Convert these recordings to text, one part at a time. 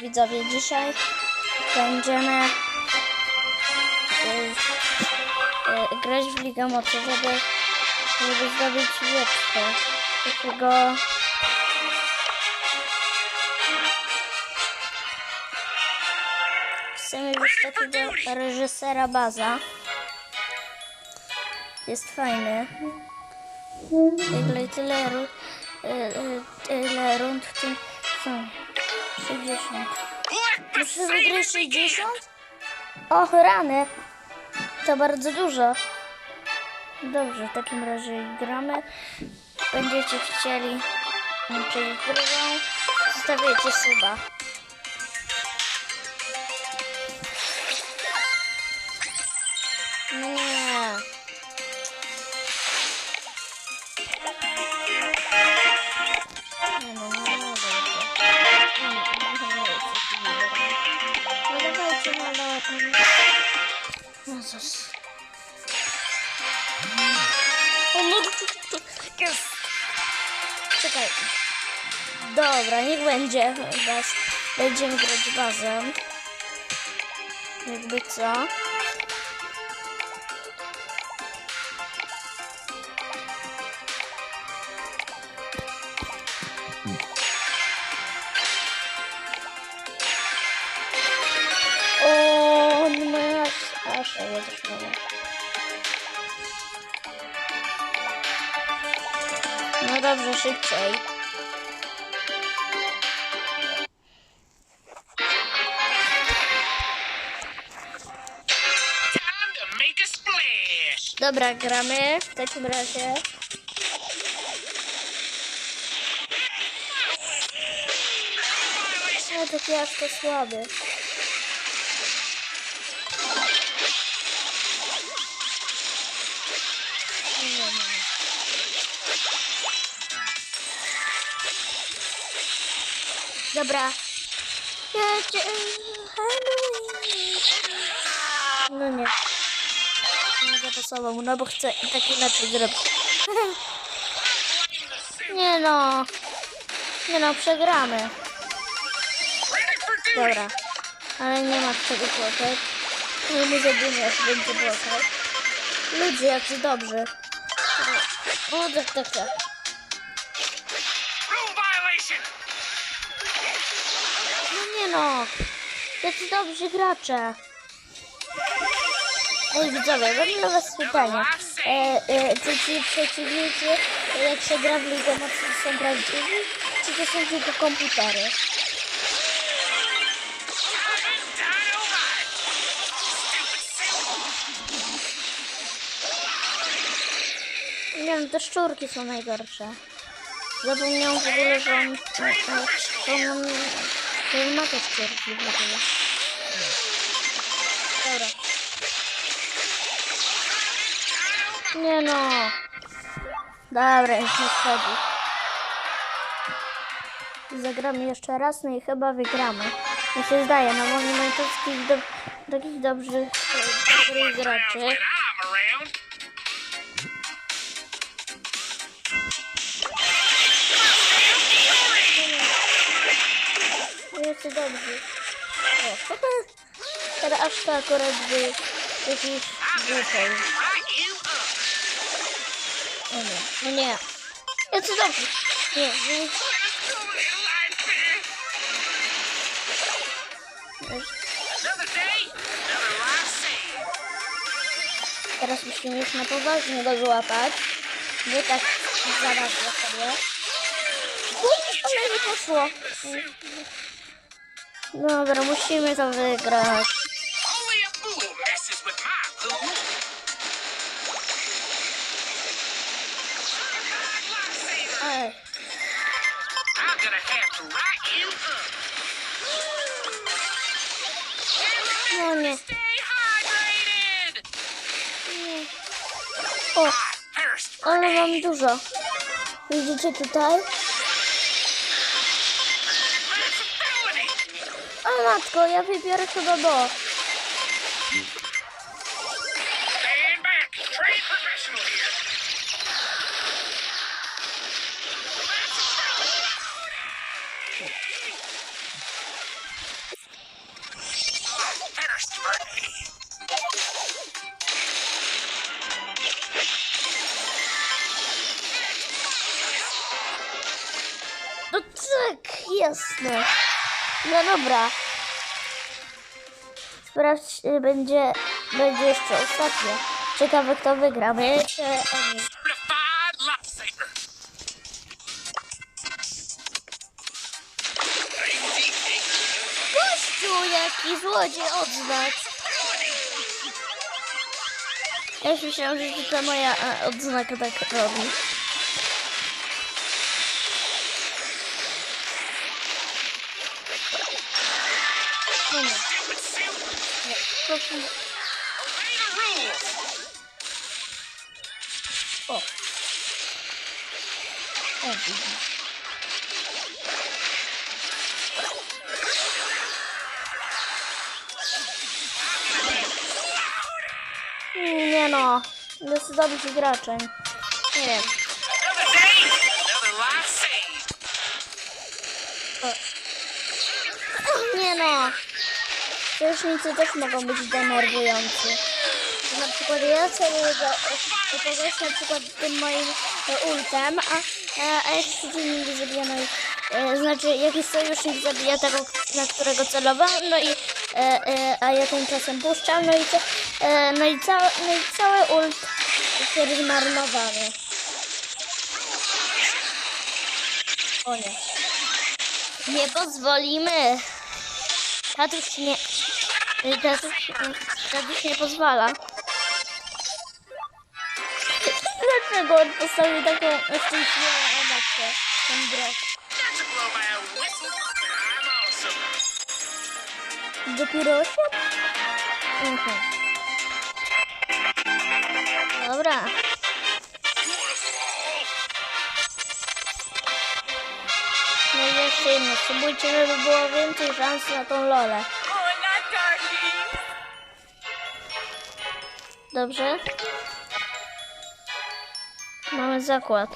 Widzowie, dzisiaj będziemy y, y, grać w Ligę Mocy, żeby, żeby zdobyć wieczkę. Takiego chcemy już takiego reżysera Baza. Jest fajny. Tyle, tyle, y, tyle rund w tym są. 60. Muszę wygrać 60? Och, rany. To bardzo dużo. Dobrze, w takim razie gramy. Będziecie chcieli przejść drugą. Zostawiajcie suba. O, no, tu, tu, tu. Jest. Czekaj. Dobra, niech będzie. Baz. Będziemy grać bazem. Jakby co? Dobrze, szybciej. A. Dobra, gramy w takim razie. No to piaszko słaby. Dobra. No nie. Nie zapasował mu, no bo chcę i tak inaczej zrobić. Nie no. Nie no, przegramy. Dobra. Ale nie ma czego płakać. Nie mu zadymiać będzie płakać. Ludzie, jacy dobrzy. O, tak, tak, tak. Nie no. Jacy dobrzy gracze. Ej widzowie, mam dla was pytanie. E, e, czy ci przeciwnicy, jak się gra w Ligę Mocy, są prawdziwi? Czy to są tylko komputery? Nie wiem, te szczurki są najgorsze. Zapomniałam w ogóle, że on, że on, że on, że on ma te szczurki w ogóle. Dobra. Nie no. Dobra, już nie schodzi. Zagramy jeszcze raz, no i chyba wygramy. Mi się zdaje, no bo nie ma takich, do, takich dobrych, e, dobrych graczy. Right you up. O nie, no nie. Jest dobrze. Nie, nie. Let's go, little light bear. Another day, another life saved. Teraz musimy już na poważnie go złapać. Nie tak zaraz sobie. Uj, ale nie poszło. Dobra, musimy to wygrać. Ej, no nie. Nie. O, ale mam dużo. Widzicie tutaj? O matko, ja wybiorę chyba bo. No tak, jasne. No dobra. Sprawdź, y, będzie, będzie jeszcze ostatnie. Ciekawe kto wygra. My lifesaver. Gościu, jaki złodziej odznak. Ja już myślałam, że to moja odznaka tak robi. Rules. O. O. Nie no, zdecydować graczem. Nie wiem. Another day, another Sojusznicy też mogą być denerwujący. Na przykład ja do kogoś na przykład tym moim e, ultem, a, a, a jak przeciwnik zabija moich, e, znaczy jakiś sojusznik zabija tego, na którego celował, no i e, e, a ja tymczasem puszczam, no i, e, no i, ca, no i cały ult jest zmarnowany. O nie. Nie pozwolimy. Tatuś nie. Tatuś, tatuś nie pozwala. Dlaczego on postawił taką szczęśliwą emocję? Ten awesome. Dopiero osiem? Mhm. Dobra. No i jeszcze jedno. Spróbujcie, żeby było więcej szans na tą lolę. Dobrze? Mamy zakład.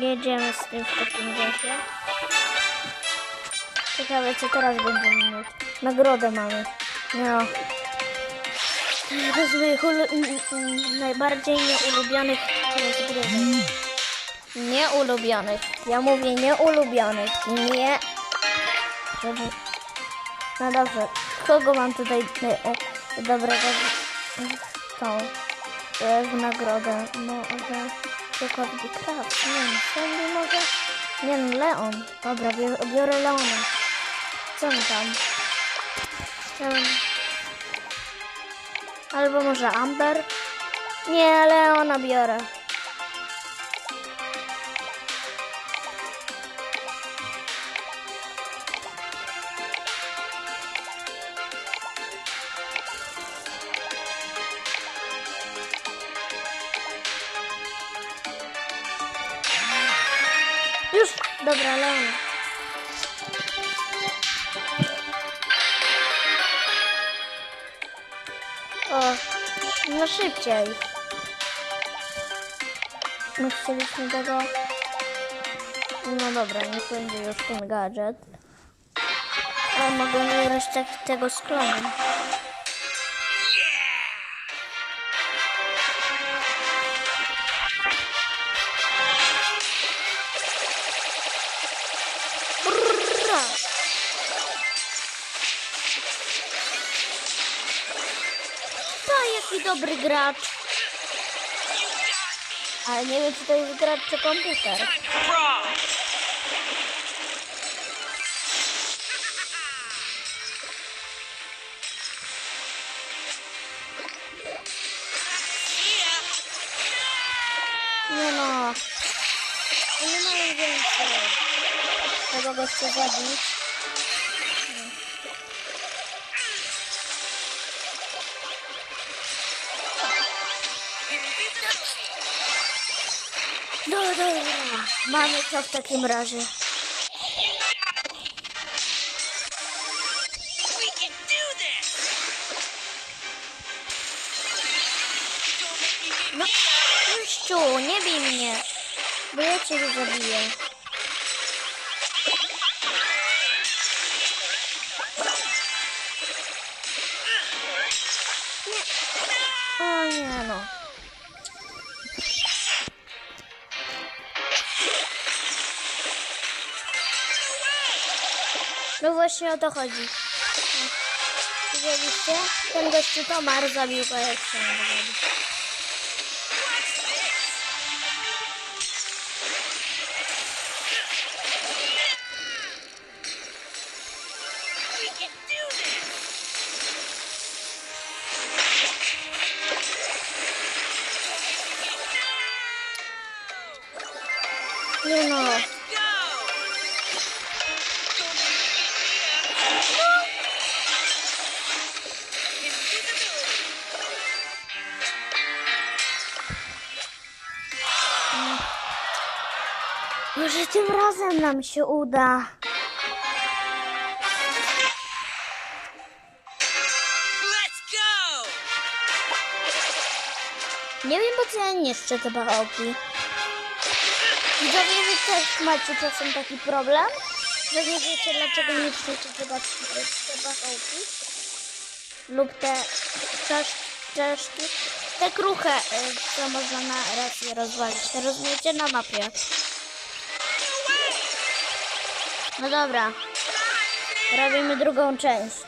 Jedziemy z tym w takim razie. Ciekawe co teraz będziemy mieć. Nagrodę mamy. No. To jest moich najbardziej nieulubionych rozgrywek. Nieulubionych. Ja mówię nieulubionych. Nie. No dobrze. Kogo mam tutaj e, e, dobrego tą e, w nagrodę? No, że przykład Craft. Nie wiem, Sandy może? Nie Leon. Dobra, biorę, Leona. Co mi tam? Albo może Amber? Nie, Leona biorę. Dobra, Leon. O, no szybciej. My chcieliśmy tego... No dobra, niech będzie już ten gadżet. Ale mogę wybrać tak, tego z klonem. To jaki dobry gracz. Ale nie wiem, czy to jest gracz czy komputer. Nie no. Nie mają więcej. Tego gościa zabić. Mamy to w takim razie. No, Gościu, nie bij mnie. Bo ja cię zabiję. Nie. O No właśnie o to chodzi. No. Widzieliście? Ten gościu Tomar zabił go jak się Może tym razem nam się uda. Nie wiem, po co ja niszczę te bachołki. Widzowie, wy też macie czasem taki problem, że nie wiecie, dlaczego niszczycie te, ba- te bachołki. Lub te czesz, czeszki. Te kruche, y, co można na raz je rozwalić. Rozumiecie na mapie. No dobra. Robimy drugą część.